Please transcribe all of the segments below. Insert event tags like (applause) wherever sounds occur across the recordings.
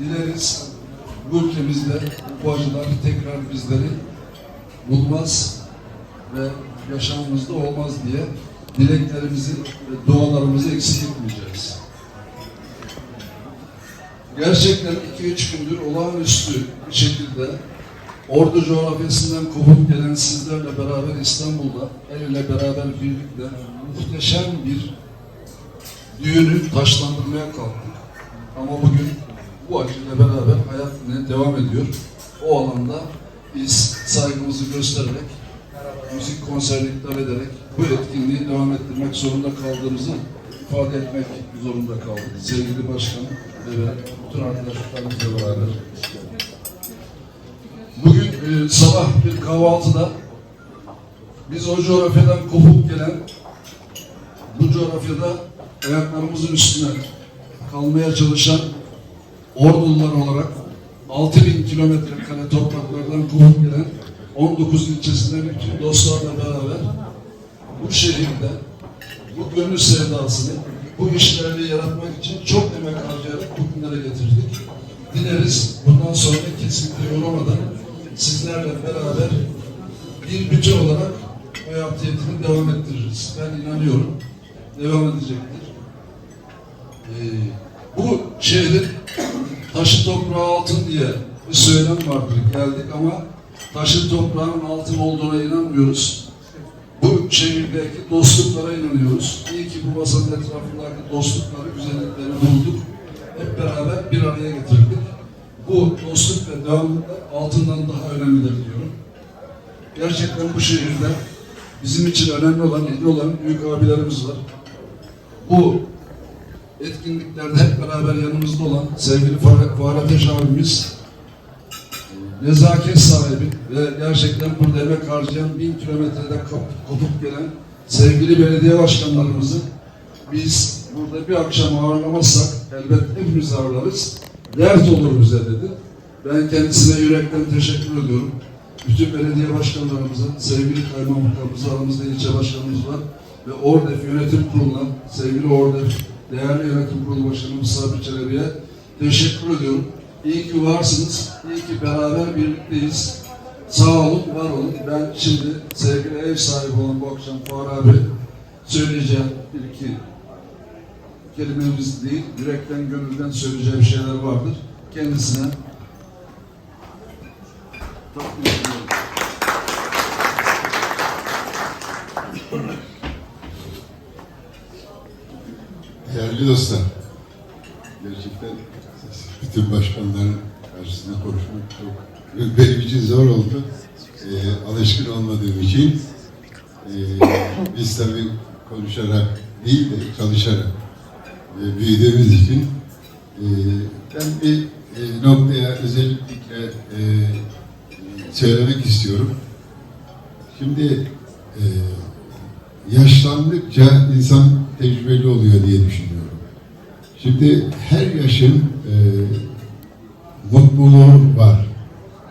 Dileriz bu ülkemizde bu acılar tekrar bizleri bulmaz ve yaşamımızda olmaz diye dileklerimizi ve dualarımızı eksik etmeyeceğiz. Gerçekten 2-3 gündür olağanüstü bir şekilde Ordu coğrafyasından kopup gelen sizlerle beraber İstanbul'da el ile beraber birlikte muhteşem bir düğünü taşlandırmaya kalktık. Ama bugün bu acıyla beraber hayat yine devam ediyor. O alanda biz saygımızı göstererek, müzik konserleri iptal ederek bu etkinliği devam ettirmek zorunda kaldığımızı ifade etmek zorunda kaldık. Sevgili başkanım ve bütün arkadaşlarımızla beraber. Bugün e, sabah bir kahvaltıda biz o coğrafyadan kopup gelen bu coğrafyada ayaklarımızın üstüne kalmaya çalışan Ordulular olarak 6000 kilometre kare topraklardan kopup gelen 19 ilçesinden bütün dostlarla beraber bu şehirde bu gönül sevdasını, bu işlerle yaratmak için çok emek harcayarak bugünlere getirdik. Dileriz bundan sonra kesinlikle yoramadan sizlerle beraber bir bütün olarak hayat diyetini devam ettiririz. Ben inanıyorum. Devam edecektir. Ee, bu şehrin taşı toprağı altın diye bir söylem vardır. Geldik ama taşın toprağın altın olduğuna inanmıyoruz. Bu şehirdeki dostluklara inanıyoruz. İyi ki bu masanın etrafındaki dostlukları, güzellikleri bulduk. Hep beraber bir araya getirdik. Bu dostluk ve devamlılık altından daha önemlidir diyorum. Gerçekten bu şehirde bizim için önemli olan, ilgi olan büyük abilerimiz var. Bu etkinliklerde hep beraber yanımızda olan sevgili Ateş abimiz nezaket sahibi ve gerçekten burada emek harcayan bin kilometrede kop- kopup gelen sevgili belediye başkanlarımızı biz burada bir akşam ağırlamazsak elbette hepimiz ağırlarız. Dert olur bize dedi. Ben kendisine yürekten teşekkür ediyorum. Bütün belediye başkanlarımıza, sevgili kaymakamımıza, aramızda ilçe başkanımız var ve Ordef Yönetim Kurulu'na, sevgili Ordef Değerli Yönetim Kurulu Başkanımız Sabri Çelebi'ye teşekkür ediyorum. İyi ki varsınız, iyi ki beraber birlikteyiz. Sağ olun, var olun. Ben şimdi sevgili ev sahibi olan bu akşam Fuar abi söyleyeceğim bir iki kelimemiz değil, yürekten gönülden söyleyeceğim şeyler vardır. Kendisine çok Değerli dostlar, gerçekten bütün başkanların karşısında konuşmak çok benim için zor oldu. Ee, alışkın olmadığım için ee, biz tabii konuşarak değil de çalışarak e, büyüdüğümüz için ee, ben bir e, noktaya özellikle e, söylemek istiyorum. Şimdi e, yaşlandıkça insan tecrübeli oluyor diye düşünüyorum. Şimdi her yaşın e, mutluluğu var.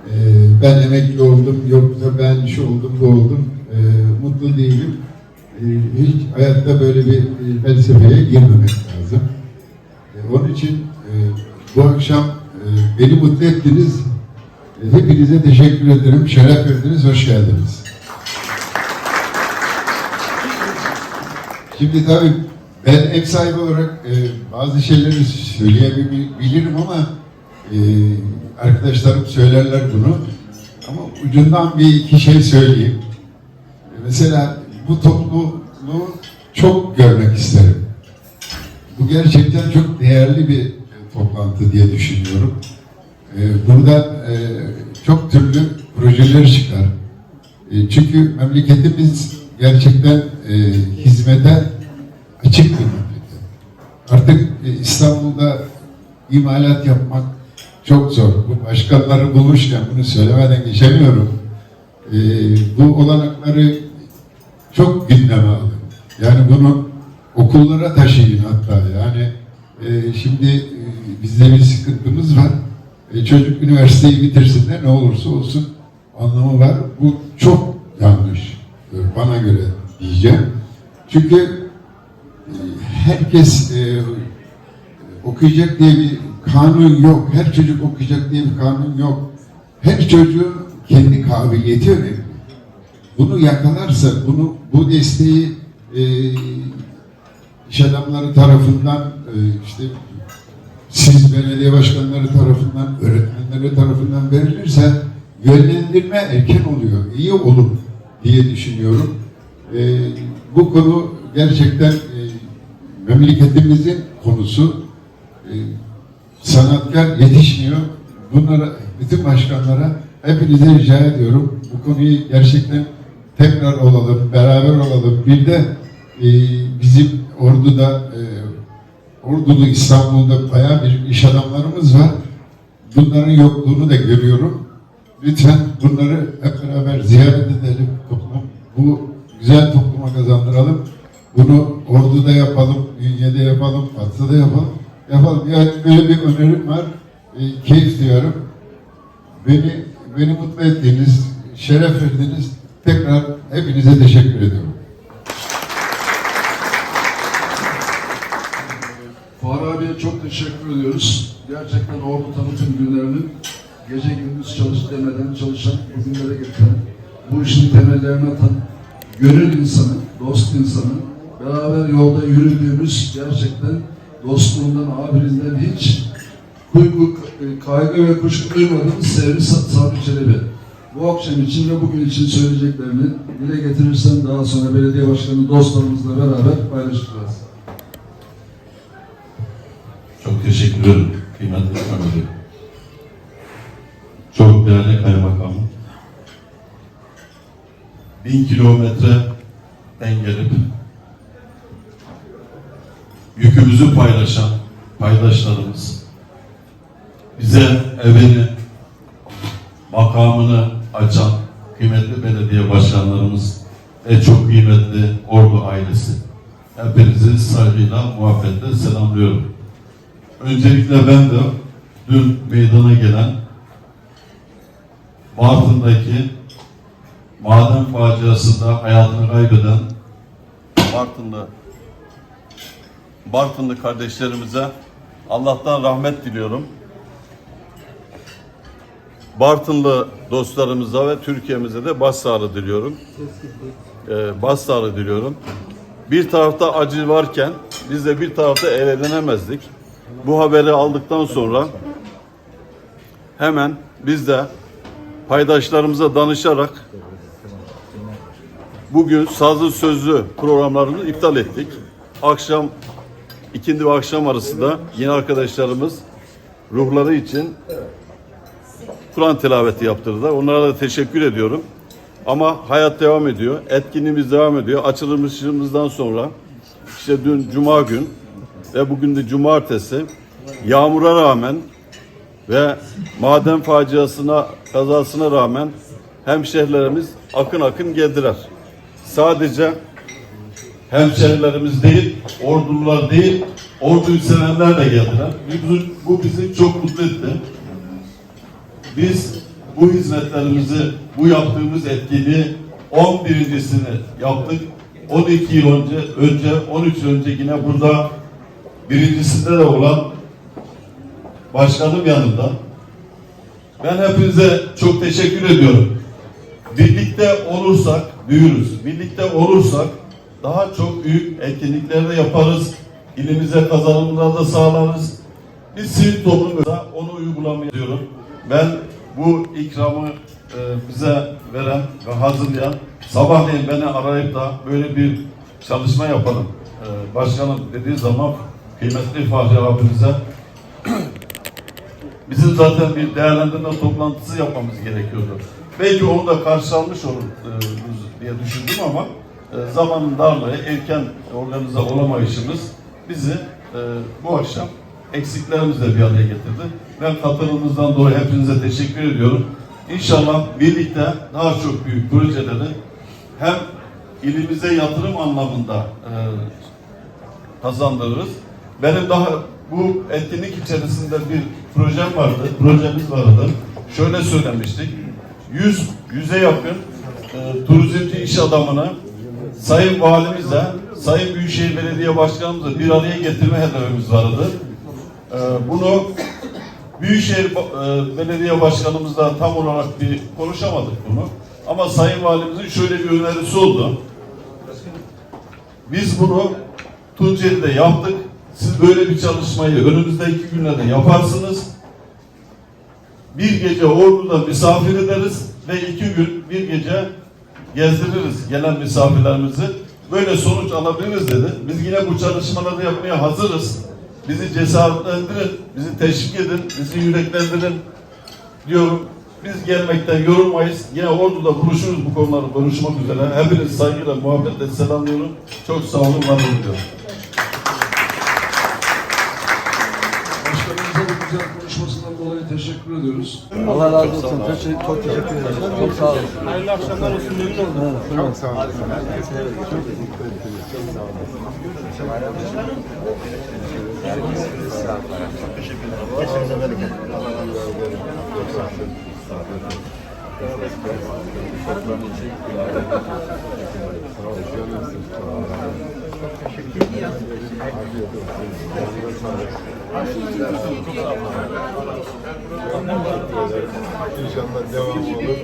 E, ben emekli oldum, yoksa ben şu oldum, bu oldum, e, mutlu değilim. E, hiç hayatta böyle bir e, felsefeye girmemek lazım. E, onun için e, bu akşam e, beni mutlu ettiniz. E, hepinize teşekkür ederim. Şeref verdiniz, hoş geldiniz. Şimdi tabii ben ev sahibi olarak e, bazı şeyleri söyleyebilirim ama e, arkadaşlarım söylerler bunu. Ama ucundan bir iki şey söyleyeyim. E, mesela bu topluluğu çok görmek isterim. Bu gerçekten çok değerli bir e, toplantı diye düşünüyorum. E, burada çok türlü projeler çıkar. Çünkü memleketimiz gerçekten hizmete açık bir memleket. Artık e, İstanbul'da imalat yapmak çok zor. Bu başkanları bulmuşken bunu söylemeden geçemiyorum. E, bu olanakları çok gündeme alın. Yani bunu okullara taşıyın hatta. Yani e, şimdi e, bizde bir sıkıntımız var. E, çocuk üniversiteyi bitirsin de ne olursa olsun anlamı var. Bu çok yanlış. Bana göre diyeceğim. Çünkü herkes e, okuyacak diye bir kanun yok. Her çocuk okuyacak diye bir kanun yok. Her çocuğun kendi kabiliyeti önemli. Bunu yakalarsa, bunu bu desteği e, iş adamları tarafından, e, işte siz belediye başkanları tarafından, öğretmenleri tarafından verilirse yönlendirme erken oluyor, iyi olur diye düşünüyorum. E, bu konu gerçekten memleketimizin konusu. E, sanatkar yetişmiyor. Bunlara, bütün başkanlara hepinize rica ediyorum. Bu konuyu gerçekten tekrar olalım, beraber olalım. Bir de e, bizim Ordu'da, e, Ordulu İstanbul'da bayağı bir iş adamlarımız var. Bunların yokluğunu da görüyorum. Lütfen bunları hep beraber ziyaret edelim. Toplum, bu güzel topluma kazandıralım. Bunu Ordu'da yapalım, Ünye'de yapalım, Batı'da yapalım. Yapalım. Yani böyle bir önerim var. E, keyif duyarım. Beni beni mutlu ettiğiniz, şeref verdiniz. Tekrar hepinize teşekkür ediyorum. Fahri abiye çok teşekkür ediyoruz. Gerçekten ordu tanıtım günlerinin gece gündüz çalış demeden çalışan, bugünlere getiren, bu işin temellerine atan, gönül insanı, dost insanı, beraber yolda yürüdüğümüz gerçekten dostluğundan, abiliğinden hiç kuygu, kaygı ve kuşku duymadığımız Sevri Sa- Sabri Çelebi. Bu akşam için ve bugün için söyleyeceklerini dile getirirsen daha sonra belediye başkanı dostlarımızla beraber paylaşacağız. Çok teşekkür ederim kıymetli Mehmet Çok değerli kaymakamım. Bin kilometreden gelip yükümüzü paylaşan paydaşlarımız, bize evini, makamını açan kıymetli belediye başkanlarımız ve çok kıymetli ordu ailesi. Hepinizi saygıyla, muhabbetle selamlıyorum. Öncelikle ben de dün meydana gelen Bartın'daki maden faciasında hayatını kaybeden Bartınlı Bartınlı kardeşlerimize Allah'tan rahmet diliyorum. Bartınlı dostlarımıza ve Türkiye'mize de başsağlığı diliyorum. Ee, başsağlığı diliyorum. Bir tarafta acı varken biz de bir tarafta eğlenemezdik. Bu haberi aldıktan sonra hemen biz de paydaşlarımıza danışarak bugün sazlı sözlü programlarını iptal ettik. Akşam ikindi ve akşam arasında yine arkadaşlarımız ruhları için Kur'an tilaveti yaptırdılar. Onlara da teşekkür ediyorum. Ama hayat devam ediyor. Etkinliğimiz devam ediyor. Açılışımızdan sonra işte dün cuma gün ve bugün de cumartesi yağmura rağmen ve maden faciasına kazasına rağmen hemşehrilerimiz akın akın geldiler. Sadece hemşehrilerimiz değil, ordular değil, orduyu sevenler de geldiler. Bu bizi çok mutlu etti. Biz bu hizmetlerimizi, bu yaptığımız etkinliği 11.sini yaptık. 12 yıl önce, önce 13 yıl önce yine burada birincisinde de olan başkanım yanında. Ben hepinize çok teşekkür ediyorum. Birlikte olursak büyürüz. Birlikte olursak daha çok büyük etkinlikler de yaparız. İlimize kazanımlar da sağlarız. Biz sivil toplumda onu uygulamaya diyorum. Ben bu ikramı e, bize veren ve hazırlayan sabahleyin beni arayıp da böyle bir çalışma yapalım. E, başkanım dediği zaman kıymetli Fahri abimize (clears throat) bizim zaten bir değerlendirme toplantısı yapmamız gerekiyordu. Belki onu da karşılanmış oluruz diye düşündüm ama e, zamanın darlığı, erken organize olamayışımız bizi e, bu akşam eksiklerimizle bir araya getirdi. Ben katılımınızdan dolayı hepinize teşekkür ediyorum. İnşallah birlikte daha çok büyük projeleri hem ilimize yatırım anlamında e, kazandırırız. Benim daha bu etkinlik içerisinde bir projem vardı, projemiz vardı. Şöyle söylemiştik. 100 yüze yakın e, turizmci iş adamını Sayın Valimize, Sayın Büyükşehir Belediye Başkanımızla bir araya getirme hedefimiz vardı. E, bunu Büyükşehir e, Belediye Başkanımızla tam olarak bir konuşamadık bunu. Ama Sayın Valimizin şöyle bir önerisi oldu. Biz bunu Tunceli'de yaptık. Siz böyle bir çalışmayı önümüzdeki günlerde yaparsınız. Bir gece Ordu'da misafir ederiz ve iki gün bir gece gezdiririz gelen misafirlerimizi. Böyle sonuç alabiliriz dedi. Biz yine bu çalışmaları yapmaya hazırız. Bizi cesaretlendirin, bizi teşvik edin, bizi yüreklendirin diyorum. Biz gelmekten yorulmayız. Yine Ordu'da buluşuruz bu konuları konuşmak üzere. Hepiniz saygıyla, muhabbetle selamlıyorum. Çok sağ olun, var olun diyorum. Teşekkür ediyoruz. Allah razı olsun. Teşekkür, çok teşekkür ederim. Çok sağ olun. Hayırlı akşamlar olsun. Memnun oldum. Çok sağ olun. Çok teşekkür ederiz. Çok sağ olun. İnşallah devam olur.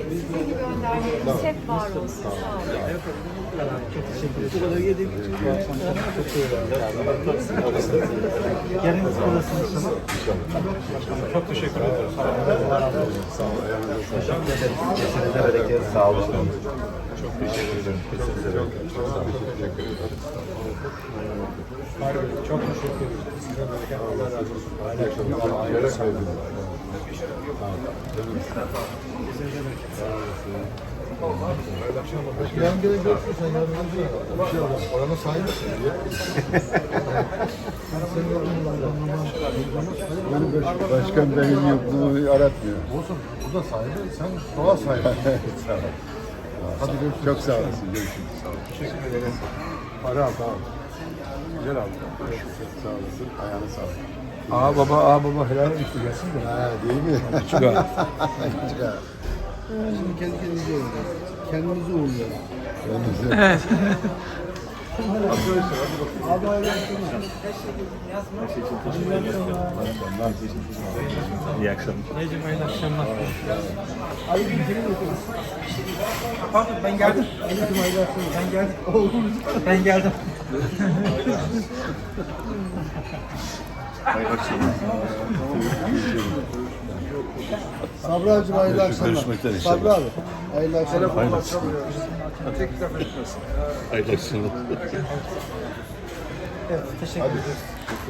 Hep var olsun. Sağ olun. Bu kadar yedik. Bu akşam çok Gelin olasınız. Çok teşekkür ederim. Sağ olun. Sağ olun. Ayağınıza sağlık. Sağ olun. Çok teşekkür ederim. Çok, çok teşekkür ederim. Çok teşekkür ederim. Size bereket Allah razı olsun. Sen. Bir şey olmaz. Oranın diye. Sen Başkan benim yokluğumu aratmıyor. Olsun. Bu da sahibi. Sen doğa sahibi. (laughs) sağ ol. Hadi görüşürüz. Çok sağ olasın. Görüşürüz. Sağ ol. Teşekkür ederim. Para al. Tamam. Güzel al. Sağ olasın. Ayağına sağlık. Aa baba, aa baba helal olsun gelsin de. Ha, değil mi? Küçük ağa. Küçük ağa. Şimdi kendi kendimize uğurluyoruz. Kendimizi uğurluyoruz. (laughs) Evet. Abi hayırlı akşamlar. İyi akşamlar. Necim hayırlı akşamlar. Ali bir kimin yapıyoruz? Pardon ben geldim. Aleyküm hayırlı akşamlar. Ben geldim. Ben geldim. Sabri abicim hayırlı akşamlar. Görüşmek üzere inşallah. Sabri abi. Hayırlı akşamlar. Hayırlı akşamlar. Hayırlı akşamlar. Evet teşekkür ederim.